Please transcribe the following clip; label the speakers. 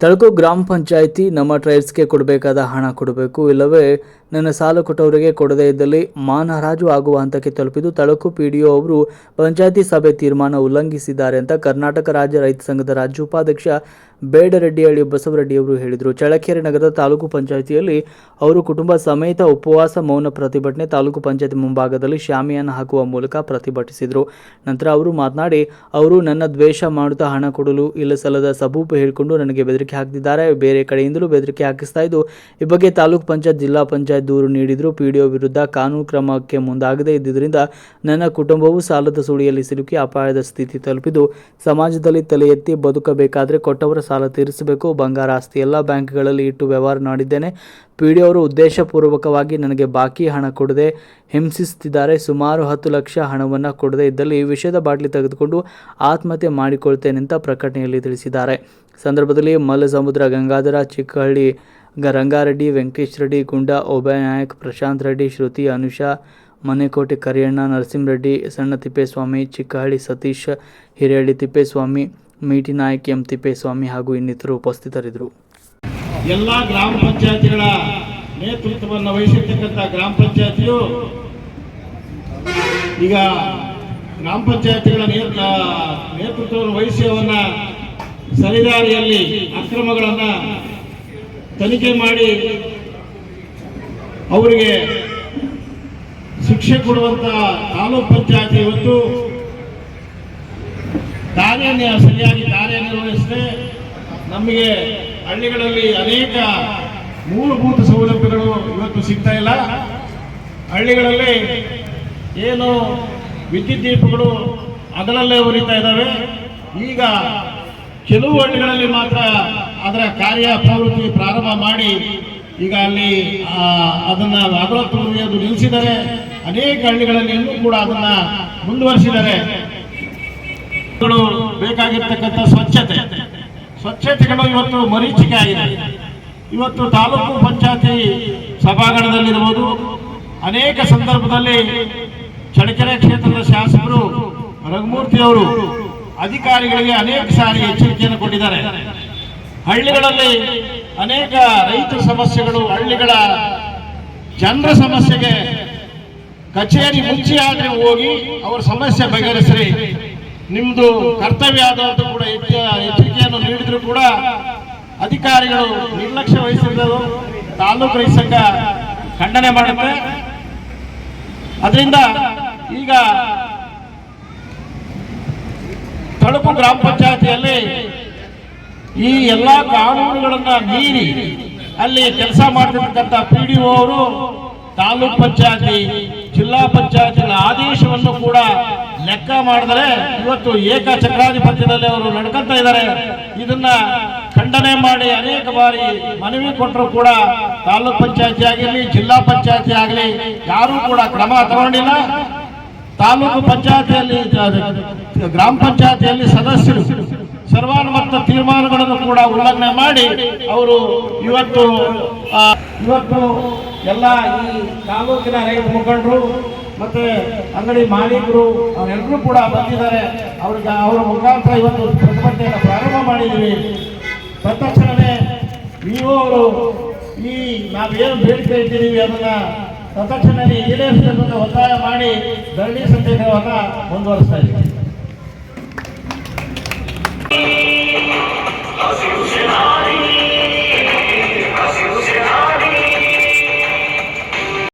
Speaker 1: ತಳಕು ಗ್ರಾಮ ಪಂಚಾಯಿತಿ ನಮ್ಮ ಟ್ರೈಲ್ಸ್ಗೆ ಕೊಡಬೇಕಾದ ಹಣ ಕೊಡಬೇಕು. ಇಲ್ಲವೇ, ನನ್ನ ಸಾಲ ಕೊಟ್ಟವರಿಗೆ ಕೊಡದೇ ಇದ್ದಲ್ಲಿ ಮಾನಹರಾಜು ಆಗುವ ಹಂತಕ್ಕೆ ತಲುಪಿದ್ದು ತಳಕು ಪಿ ಡಿ ಒ ಅವರು ಪಂಚಾಯಿತಿ ಸಭೆ ತೀರ್ಮಾನ ಉಲ್ಲಂಘಿಸಿದ್ದಾರೆ ಅಂತ ಕರ್ನಾಟಕ ರಾಜ್ಯ ರೈತ ಸಂಘದ ರಾಜ್ಯ ಉಪಾಧ್ಯಕ್ಷ ಬೇಡರೆಡ್ಡಿಹಳ್ಳಿ ಬಸವರೆಡ್ಡಿ ಅವರು ಹೇಳಿದರು. ಚಳ್ಳಕೆರೆ ನಗರದ ತಾಲೂಕು ಪಂಚಾಯಿತಿಯಲ್ಲಿ ಅವರು ಕುಟುಂಬ ಸಮೇತ ಉಪವಾಸ, ಮೌನ ಪ್ರತಿಭಟನೆ ತಾಲೂಕು ಪಂಚಾಯತ್ ಮುಂಭಾಗದಲ್ಲಿ ಶಾಮಿಯಾನ ಹಾಕುವ ಮೂಲಕ ಪ್ರತಿಭಟಿಸಿದರು. ನಂತರ ಅವರು ಮಾತನಾಡಿ, ಅವರು ನನ್ನ ದ್ವೇಷ ಮಾಡುತ್ತಾ ಹಣ ಕೊಡಲು ಇಲ್ಲ ಸಲ್ಲದ ಸಬೂಬು ಹೇಳಿಕೊಂಡು ನನಗೆ ಬೆದರಿಕೆ ಹಾಕ್ತಿದ್ದಾರೆ ಬೇರೆ ಕಡೆಯಿಂದಲೂ ಬೆದರಿಕೆ ಹಾಕಿಸ್ತಾ ಇದ್ದು, ಈ ಬಗ್ಗೆ ತಾಲೂಕ್ ಪಂಚಾಯತ್, ಜಿಲ್ಲಾ ಪಂಚಾಯತ್ ದೂರು ನೀಡಿದ್ರು. ಪಿಡಿಒ ವಿರುದ್ಧ ಕಾನೂನು ಕ್ರಮಕ್ಕೆ ಮುಂದಾಗದೇ ಇದ್ದುದರಿಂದ ನನ್ನ ಕುಟುಂಬವು ಸಾಲದ ಸುಳಿಯಲ್ಲಿ ಸಿಲುಕಿ ಅಪಾಯದ ಸ್ಥಿತಿ ತಲುಪಿದ್ದು, ಸಮಾಜದಲ್ಲಿ ತಲೆ ಎತ್ತಿ ಬದುಕಬೇಕಾದರೆ ಕೊಟ್ಟವರ ಸಾಲ ತೀರಿಸಬೇಕು. ಬಂಗಾರ ಆಸ್ತಿ ಎಲ್ಲ ಬ್ಯಾಂಕ್ಗಳಲ್ಲಿ ಇಟ್ಟು ವ್ಯವಹಾರ ಮಾಡಿದ್ದೇನೆ. ಪಿಡಿಒ ಅವರು ಉದ್ದೇಶಪೂರ್ವಕವಾಗಿ ನನಗೆ ಬಾಕಿ ಹಣ ಕೊಡದೆ ಹಿಂಸಿಸುತ್ತಿದ್ದಾರೆ. ಸುಮಾರು ಹತ್ತು ಲಕ್ಷ ಹಣವನ್ನು ಕೊಡದೆ ಇದ್ದಲ್ಲಿ ಈ ವಿಷಯದ ಬಾಟ್ಲಿ ತೆಗೆದುಕೊಂಡು ಆತ್ಮಹತ್ಯೆ ಮಾಡಿಕೊಳ್ತೇನೆ ಅಂತ ಪ್ರಕಟಣೆಯಲ್ಲಿ ತಿಳಿಸಿದ್ದಾರೆ. ಸಂದರ್ಭದಲ್ಲಿ ಮಲ್ಲ ಸಮುದ್ರ ಗಂಗಾಧರ, ಚಿಕ್ಕಹಳ್ಳಿ, ರಂಗಾರೆಡ್ಡಿ ವೆಂಕಟೇಶ್ ರೆಡ್ಡಿ ಗುಂಡ ಓಬಯ್ ನಾಯಕ್ ಪ್ರಶಾಂತ್ ರೆಡ್ಡಿ, ಶ್ರುತಿ, ಅನುಷಾ, ಮನೆಕೋಟೆ, ಕರಿಯಣ್ಣ, ನರಸಿಂಹರೆಡ್ಡಿ, ಸಣ್ಣ ತಿಪ್ಪೇಸ್ವಾಮಿ, ಚಿಕ್ಕಹಳ್ಳಿ, ಸತೀಶ್, ಹಿರೇಹಳ್ಳಿ ತಿಪ್ಪೇಸ್ವಾಮಿ, ಮೀಟಿ ನಾಯಕ್, ಎಂ ತಿಪ್ಪೇಸ್ವಾಮಿ ಹಾಗೂ ಇನ್ನಿತರು ಉಪಸ್ಥಿತರಿದ್ದರು.
Speaker 2: ಎಲ್ಲ ಗ್ರಾಮ ಪಂಚಾಯತಿಗಳ ನೇತೃತ್ವವನ್ನು ವಹಿಸಿರ್ತಕ್ಕಂಥ ಗ್ರಾಮ ಪಂಚಾಯತಿಯು ಈಗ ಗ್ರಾಮ ಪಂಚಾಯತಿಗಳ ನೇತೃ ನೇತೃತ್ವವನ್ನು ವಹಿಸಿ ಅವನ್ನ ಸರಿದಾರಿಯಲ್ಲಿ ಅಕ್ರಮಗಳನ್ನು ತನಿಖೆ ಮಾಡಿ ಅವರಿಗೆ ಶಿಕ್ಷೆ ಕೊಡುವಂತ ತಾಲೂಕ್ ಪಂಚಾಯತಿ ಇವತ್ತು ಕಾರ್ಯ ಸರಿಯಾಗಿ ಕಾರ್ಯನಿರ್ವಹಿಸದೆ ನಮಗೆ ಹಳ್ಳಿಗಳಲ್ಲಿ ಅನೇಕ ಮೂಲಭೂತ ಸೌಲಭ್ಯಗಳು ಇವತ್ತು ಸಿಗ್ತಾ ಇಲ್ಲ. ಹಳ್ಳಿಗಳಲ್ಲಿ ಏನು ವಿದ್ಯುತ್ ದೀಪಗಳು ಅದರಲ್ಲೇ ಉರಿತಾ ಇದ್ದಾವೆ. ಈಗ ಕೆಲವು ಹಳ್ಳಿಗಳಲ್ಲಿ ಮಾತ್ರ ಅದರ ಕಾರ್ಯ ಪ್ರವೃತ್ತಿ ಪ್ರಾರಂಭ ಮಾಡಿ ಈಗ ಅಲ್ಲಿ ಅದನ್ನ ಅಗಲತ್ತು ಉರಿಯೋದು ನಿಲ್ಲಿಸಿದ್ದಾರೆ. ಅನೇಕ ಹಳ್ಳಿಗಳಲ್ಲಿ ಇನ್ನೂ ಕೂಡ ಅದನ್ನ ಮುಂದುವರಿಸಿದ್ದಾರೆ. ಬೇಕಾಗಿರ್ತಕ್ಕಂಥ ಸ್ವಚ್ಛತೆ. ಸ್ವಚ್ಛತೆಗಳು ಇವತ್ತು ಮರೀಚಿಕೆ ಆಗಿದೆ. ಇವತ್ತು ತಾಲೂಕು ಪಂಚಾಯತಿ ಸಭಾಂಗಣದಲ್ಲಿರ್ಬೋದು, ಅನೇಕ ಸಂದರ್ಭದಲ್ಲಿ ಚಳ್ಳಕೆರೆ ಕ್ಷೇತ್ರದ ಶಾಸಕರು ರಘುಮೂರ್ತಿ ಅವರು ಅಧಿಕಾರಿಗಳಿಗೆ ಅನೇಕ ಸಾರಿ ಎಚ್ಚರಿಕೆಯನ್ನು ಕೊಟ್ಟಿದ್ದಾರೆ. ಹಳ್ಳಿಗಳಲ್ಲಿ ಅನೇಕ ರೈತರ ಸಮಸ್ಯೆಗಳು, ಹಳ್ಳಿಗಳ ಜನರ ಸಮಸ್ಯೆಗೆ ಕಚೇರಿ ಮುಚ್ಚಿ ಆದರೆ ಹೋಗಿ ಅವರ ಸಮಸ್ಯೆ ಬಗೆಹರಿಸ್ರಿ. ನಿಮ್ಮದು ಕರ್ತವ್ಯ ಆದಂತೂ ಕೂಡ ಎಚ್ಚ- ಎಚ್ಚರಿಕೆಯನ್ನು ನೀಡಿದ್ರು ಕೂಡ ಅಧಿಕಾರಿಗಳು ನಿರ್ಲಕ್ಷ್ಯ ವಹಿಸಿದ್ದರು. ತಾಲೂಕು ರೈತ ಸಂಘ ಖಂಡನೆ ಮಾಡುತ್ತೆ. ಅದರಿಂದ ಈಗ ತಳುಕು ಗ್ರಾಮ ಪಂಚಾಯತಿಯಲ್ಲಿ ಈ ಎಲ್ಲಾ ಕಾನೂನುಗಳನ್ನು ಮೀರಿ ಅಲ್ಲಿ ಕೆಲಸ ಮಾಡ್ತಿರ್ತಕ್ಕಂಥ ಪಿ ಡಿ ಅವರು ತಾಲೂಕ್ ಪಂಚಾಯತಿ, ಜಿಲ್ಲಾ ಪಂಚಾಯತಿಗಳ ಆದೇಶವನ್ನು ಕೂಡ ಲೆಕ್ಕ ಮಾಡಿದರೆ ಇವತ್ತು ಏಕ ಚಕ್ರಾಧಿಪತ್ಯದಲ್ಲಿ ಅವರು ನಡ್ಕೊಂತ ಇದ್ದಾರೆ. ಇದನ್ನ ಖಂಡನೆ ಮಾಡಿ ಅನೇಕ ಬಾರಿ ಮನವಿ ಕೊಟ್ಟರು ಕೂಡ ತಾಲೂಕ್ ಪಂಚಾಯತಿ ಆಗಿರಲಿ ಜಿಲ್ಲಾ ಪಂಚಾಯತಿ ಆಗಲಿ ಯಾರೂ ಕೂಡ ಕ್ರಮ ತಗೊಂಡಿಲ್ಲ. ತಾಲೂಕು ಪಂಚಾಯತಿಯಲ್ಲಿ ಗ್ರಾಮ ಪಂಚಾಯತಿಯಲ್ಲಿ ಸದಸ್ಯರು ಸರ್ವಾನುಮತ ತೀರ್ಮಾನಗಳನ್ನು ಕೂಡ ಉಲ್ಲಂಘನೆ ಮಾಡಿ ಅವರು ಇವತ್ತು ಇವತ್ತು ಎಲ್ಲ ಈ ತಾಲೂಕಿನ ರೈತ ಮುಖಂಡರು ಮತ್ತೆ ಅಂಗಡಿ ಮಾಲೀಕರು ಅವರೆಲ್ಲರೂ ಕೂಡ ಬಂದಿದ್ದಾರೆ. ಅವ್ರಿಗೆ ಅವರ ಮುಖಾಂತರ ಇವತ್ತು ಪ್ರತಿಭಟನೆಯನ್ನು ಪ್ರಾರಂಭ ಮಾಡಿದ್ದೀವಿ. ತಕ್ಷಣವೇ ನೀವು ಅವರು ಈ ನಾವೇನು ಬೇಡಿಕೆ ಇಟ್ಟಿದ್ದೀವಿ ಅದನ್ನ ತತ್ಕ್ಷಣ ಈಡೇರಿಸಬೇಕಂತ ಒತ್ತಾಯ ಮಾಡಿ ಧರಣಿ ಸತ್ಯಾಗ್ರಹವನ್ನು ಮುಂದುವರಿಸ್ತಾ ಇದ್ದೀವಿ.